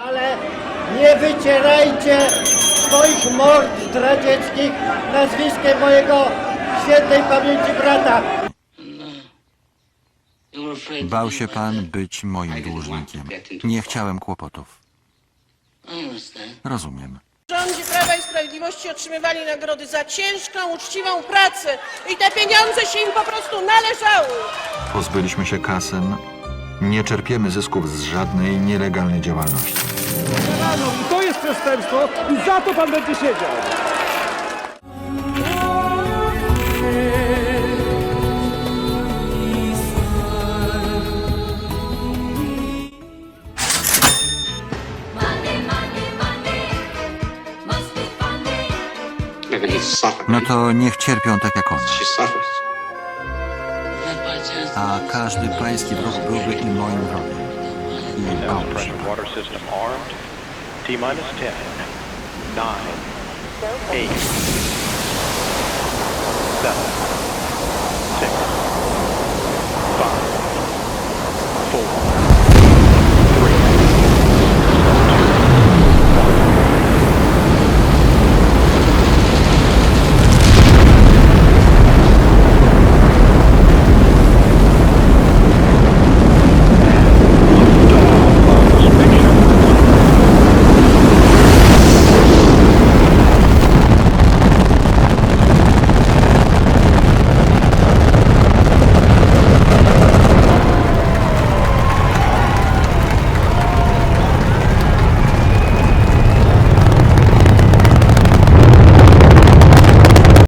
Ale nie wycierajcie swoich mord zdradzieckich nazwiskiem mojego świętej pamięci brata. Bał się pan być moim dłużnikiem. Nie chciałem kłopotów. Rozumiem. W rządzie Prawa i Sprawiedliwości otrzymywali nagrody za ciężką, uczciwą pracę i te pieniądze się im po prostu należały. Pozbyliśmy się kasyn. Nie czerpiemy zysków z żadnej nielegalnej działalności. I to jest przestępstwo i za to pan będzie siedział. No to niech cierpią tak jak on. She suffers. а каждый панский друг был бы моим Европе. И eight, seven.